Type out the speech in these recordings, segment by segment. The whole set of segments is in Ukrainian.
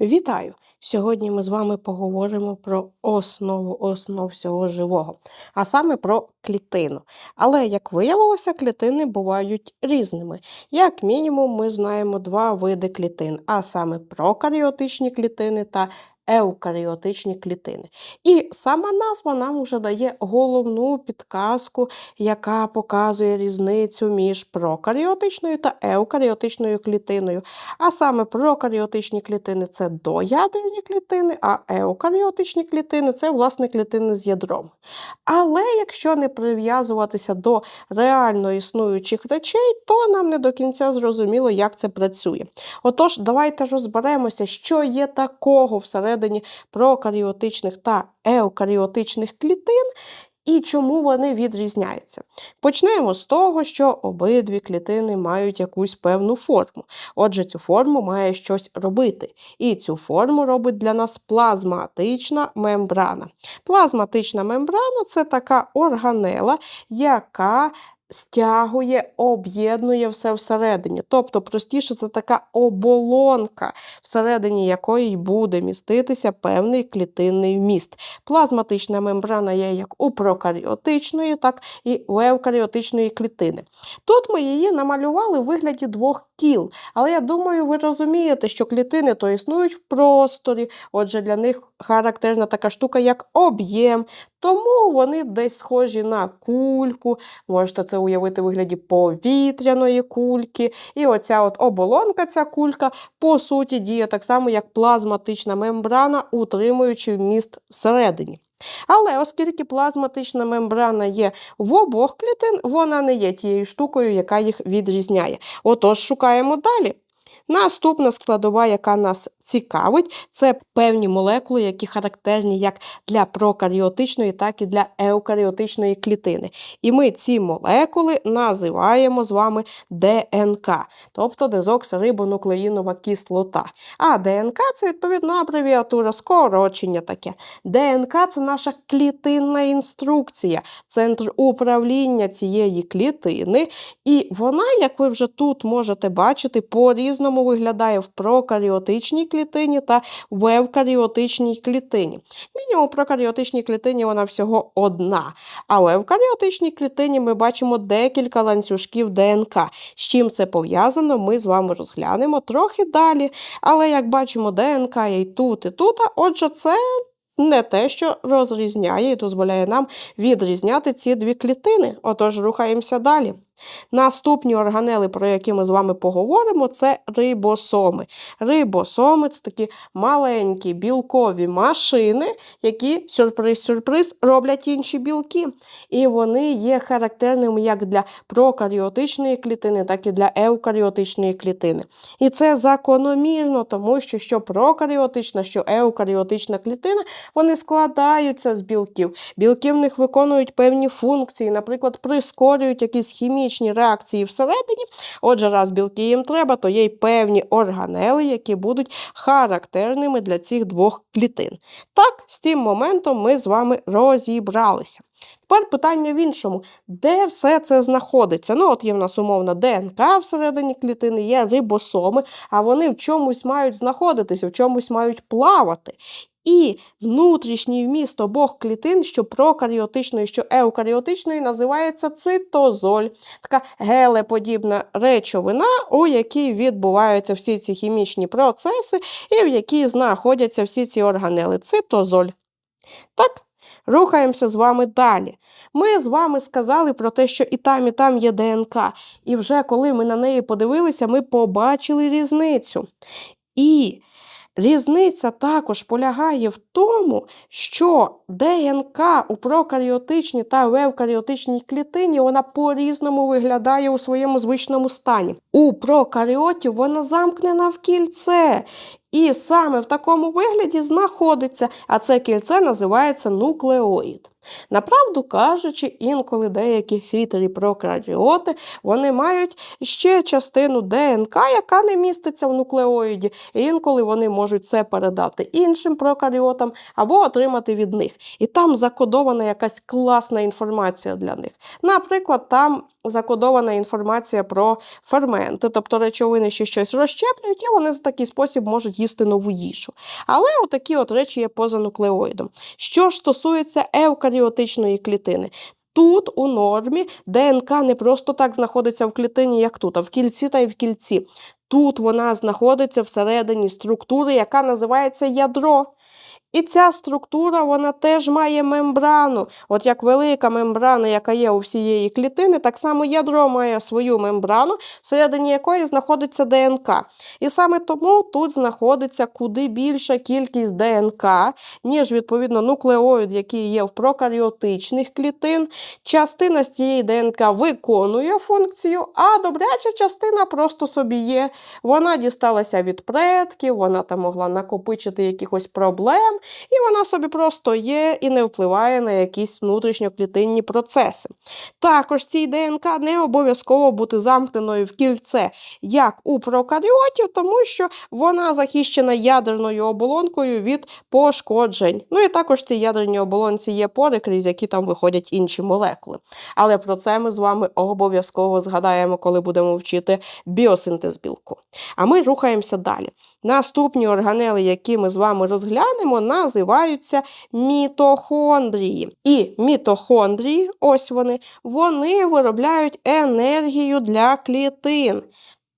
Вітаю! Сьогодні ми з вами поговоримо про основу основ всього живого, а саме про клітину. Але, як виявилося, клітини бувають різними. Як мінімум, ми знаємо два види клітин, а саме прокаріотичні клітини та еукаріотичні клітини. І сама назва нам вже дає головну підказку, яка показує різницю між прокаріотичною та еукаріотичною клітиною. А саме прокаріотичні клітини це доядерні клітини, а еукаріотичні клітини це власне клітини з ядром. Але якщо не прив'язуватися до реально існуючих речей, то нам не до кінця зрозуміло, як це працює. Отож, давайте розберемося, що є такого всередині прокаріотичних та еукаріотичних клітин. І чому вони відрізняються? Почнемо з того, що обидві клітини мають якусь певну форму. Отже, цю форму має щось робити. І цю форму робить для нас плазматична мембрана. Плазматична мембрана це така органела, яка стягує, об'єднує все всередині. Тобто, простіше, це така оболонка, всередині якої буде міститися певний клітинний вміст. Плазматична мембрана є як у прокаріотичної, так і у еукаріотичної клітини. Тут ми її намалювали в вигляді двох кіл, але я думаю, ви розумієте, що клітини то існують в просторі, отже, для них характерна така штука, як об'єм, тому вони десь схожі на кульку, можете це уявити в вигляді повітряної кульки. І оця от оболонка, ця кулька, по суті, діє так само, як плазматична мембрана, утримуючи вміст всередині. Але оскільки плазматична мембрана є в обох клітин, вона не є тією штукою, яка їх відрізняє. Отож, шукаємо далі. Наступна складова, яка нас цікавить, це певні молекули, які характерні як для прокаріотичної, так і для еукаріотичної клітини. І ми ці молекули називаємо з вами ДНК, тобто дезоксирибонуклеїнова кислота. А ДНК це відповідно абревіатура, скорочення таке. ДНК це наша клітинна інструкція, центр управління цієї клітини. І вона, як ви вже тут можете бачити, по-різному виглядає в прокаріотичній клітині та в евкаріотичній клітині. Мінімум прокаріотичній клітині вона всього одна. А в евкаріотичній клітині ми бачимо декілька ланцюжків ДНК. З чим це пов'язано, ми з вами розглянемо трохи далі. Але як бачимо, ДНК є і тут, і тут. А Отже, це. Не те, що розрізняє і дозволяє нам відрізняти ці дві клітини. Отож, рухаємося далі. Наступні органели, про які ми з вами поговоримо, це рибосоми. Рибосоми це такі маленькі білкові машини, які сюрприз-сюрприз роблять інші білки. І вони є характерними як для прокаріотичної клітини, так і для еукаріотичної клітини. І це закономірно, тому що що прокаріотична, що еукаріотична клітина, вони складаються з білків. Білки в них виконують певні функції, наприклад, прискорюють якісь хімічні хімічні реакції всередині. Отже, раз білки їм треба, то є й певні органели, які будуть характерними для цих двох клітин. Так, з тим моментом ми з вами розібралися. Тепер питання в іншому, де все це знаходиться? Ну, от є в нас умовна ДНК всередині клітини, є рибосоми, а вони в чомусь мають знаходитися, в чомусь мають плавати. І внутрішній вміст обох клітин, що прокаріотичної, що еукаріотичної, називається цитозоль, така гелеподібна речовина, у якій відбуваються всі ці хімічні процеси, і в якій знаходяться всі ці органели. Цитозоль. Так? Рухаємося з вами далі. Ми з вами сказали про те, що і там, і там є ДНК. І вже коли ми на неї подивилися, ми побачили різницю. І Різниця також полягає в тому, що ДНК у прокаріотичній та в евкаріотичній клітині вона по-різному виглядає у своєму звичному стані. У прокаріотів вона замкнена в кільце. І саме в такому вигляді знаходиться, а це кільце називається нуклеоїд. Направду кажучи, інколи деякі хитрі прокаріоти вони мають ще частину ДНК, яка не міститься в нуклеоїді. Інколи вони можуть це передати іншим прокаріотам або отримати від них. І там закодована якась класна інформація для них. Наприклад, там закодована інформація про ферменти, тобто речовини, що щось розщеплюють, і вони в такий спосіб можуть їсти їсти нову їжу. Але отакі от речі є поза нуклеоїдом. Що ж стосується еукаріотичної клітини, Тут у нормі ДНК не просто так знаходиться в клітині, як тут, а в кільці та й в кільці. Тут вона знаходиться всередині структури, яка називається ядро. І ця структура вона теж має мембрану. От як велика мембрана, яка є у всієї клітини, так само ядро має свою мембрану, всередині якої знаходиться ДНК. І саме тому тут знаходиться куди більша кількість ДНК, ніж, відповідно, нуклеоїд, який є в прокаріотичних клітин. Частина з цієї ДНК виконує функцію, а добряча частина просто собі є. Вона дісталася від предків, вона там могла накопичити якихось проблем і вона собі просто є і не впливає на якісь внутрішньоклітинні процеси. Також цій ДНК не обов'язково бути замкненою в кільце, як у прокаріотів, тому що вона захищена ядерною оболонкою від пошкоджень. Ну і також в цій ядерній оболонці є пори, крізь які там виходять інші молекули. Але про це ми з вами обов'язково згадаємо, коли будемо вчити біосинтез білку. А ми рухаємося далі. Наступні органели, які ми з вами розглянемо, називаються мітохондрії. І мітохондрії, ось вони, вони виробляють енергію для клітин.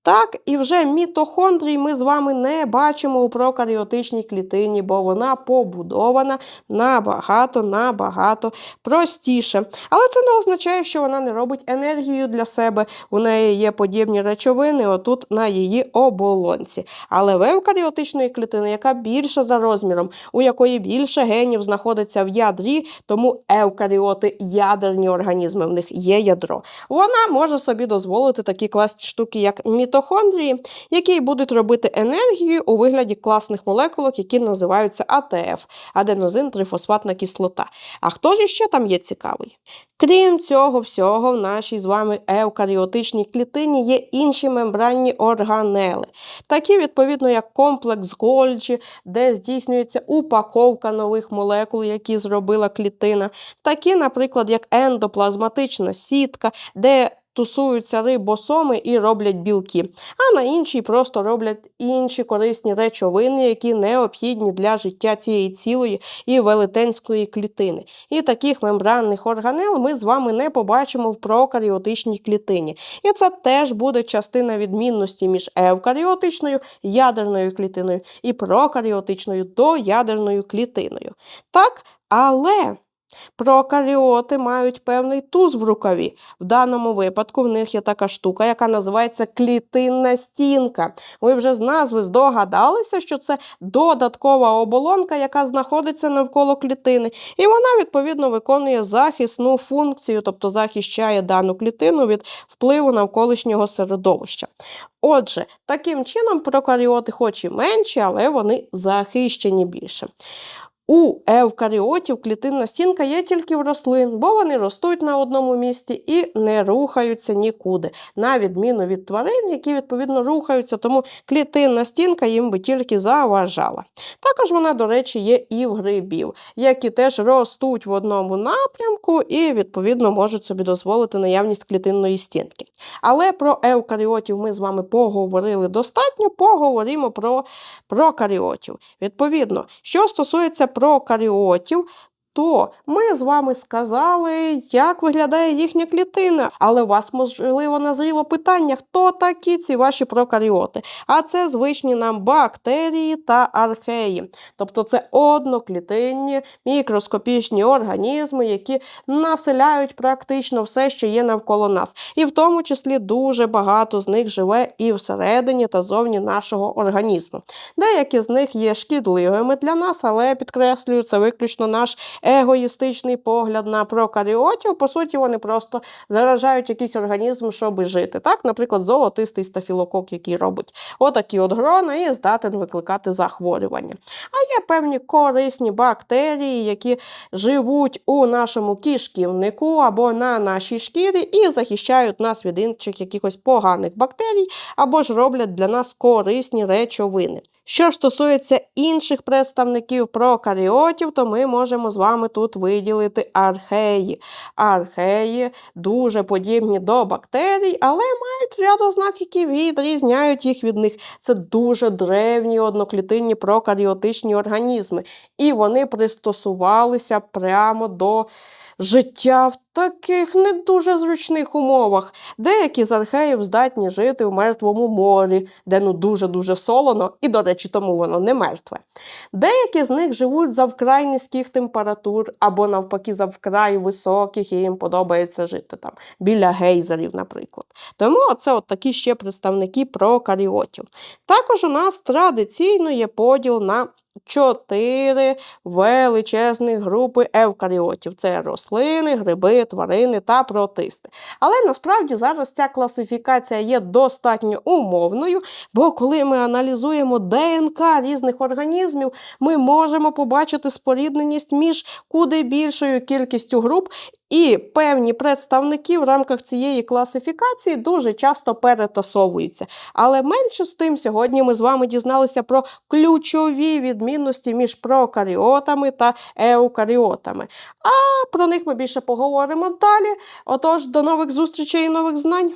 Так, і вже мітохондрій ми з вами не бачимо у прокаріотичній клітині, бо вона побудована набагато набагато простіше. Але це не означає, що вона не робить енергію для себе. У неї є подібні речовини отут на її оболонці. Але в евкаріотичної клітини, яка більша за розміром, у якої більше генів знаходиться в ядрі, тому евкаріоти ядерні організми, в них є ядро. Вона може собі дозволити такі класні штуки, як мітохондрії, мітохондрії, які будуть робити енергію у вигляді класних молекулок, які називаються АТФ аденозин трифосфатна кислота. А хто ж ще там є цікавий? Крім цього всього, в нашій з вами еукаріотичній клітині є інші мембранні органели, такі, відповідно, як комплекс Гольджі, де здійснюється упаковка нових молекул, які зробила клітина, такі, наприклад, як ендоплазматична сітка, де тусуються рибосоми і роблять білки, а на іншій просто роблять інші корисні речовини, які необхідні для життя цієї цілої і велетенської клітини. І таких мембранних органел ми з вами не побачимо в прокаріотичній клітині. І це теж буде частина відмінності між евкаріотичною ядерною клітиною і прокаріотичною доядерною клітиною. Так, але. Прокаріоти мають певний туз в рукаві. В даному випадку в них є така штука, яка називається клітинна стінка. Ви вже з назви здогадалися, що це додаткова оболонка, яка знаходиться навколо клітини. І вона, відповідно, виконує захисну функцію, тобто захищає дану клітину від впливу навколишнього середовища. Отже, таким чином прокаріоти, хоч і менші, але вони захищені більше. У евкаріотів клітинна стінка є тільки в рослин, бо вони ростуть на одному місці і не рухаються нікуди, на відміну від тварин, які відповідно рухаються, тому клітинна стінка їм би тільки заважала. Також вона, до речі, є і в грибів, які теж ростуть в одному напрямку і, відповідно, можуть собі дозволити наявність клітинної стінки. Але про евкаріотів ми з вами поговорили достатньо, поговоримо про прокаріотів. Відповідно, що стосується прокаріотів, то ми з вами сказали, як виглядає їхня клітина. Але у вас, можливо, назріло питання, хто такі ці ваші прокаріоти? А це звичні нам бактерії та археї. Тобто це одноклітинні мікроскопічні організми, які населяють практично все, що є навколо нас. І в тому числі дуже багато з них живе і всередині та зовні нашого організму. Деякі з них є шкідливими для нас, але підкреслюю, це виключно наш егоїстичний погляд на прокаріотів, по суті, вони просто заражають якийсь організм, щоб жити. Так, Наприклад, золотистий стафілокок, який робить отакі от грони і здатен викликати захворювання. А є певні корисні бактерії, які живуть у нашому кишківнику або на нашій шкірі і захищають нас від інших якихось поганих бактерій, або ж роблять для нас корисні речовини. Що ж стосується інших представників прокаріотів, то ми можемо з вами тут виділити археї. Археї дуже подібні до бактерій, але мають ряд ознак, які відрізняють їх від них. Це дуже древні одноклітинні прокаріотичні організми, і вони пристосувалися прямо до життя в таких не дуже зручних умовах. Деякі з археїв здатні жити в мертвому морі, де ну дуже-дуже солоно, і, до речі, тому воно не мертве. Деякі з них живуть за вкрай низьких температур або навпаки за вкрай високих, і їм подобається жити там біля гейзерів, наприклад. Тому це от такі ще представники прокаріотів. Також у нас традиційно є поділ на чотири величезних групи евкаріотів: це рослини, гриби, тварини та протисти. Але насправді зараз ця класифікація є достатньо умовною, бо коли ми аналізуємо ДНК різних організмів, ми можемо побачити спорідненість між куди більшою кількістю груп, і певні представники в рамках цієї класифікації дуже часто перетасовуються. Але менше з тим, сьогодні ми з вами дізналися про ключові відмінності між прокаріотами та еукаріотами. А про них ми більше поговоримо далі. Отож, до нових зустрічей і нових знань.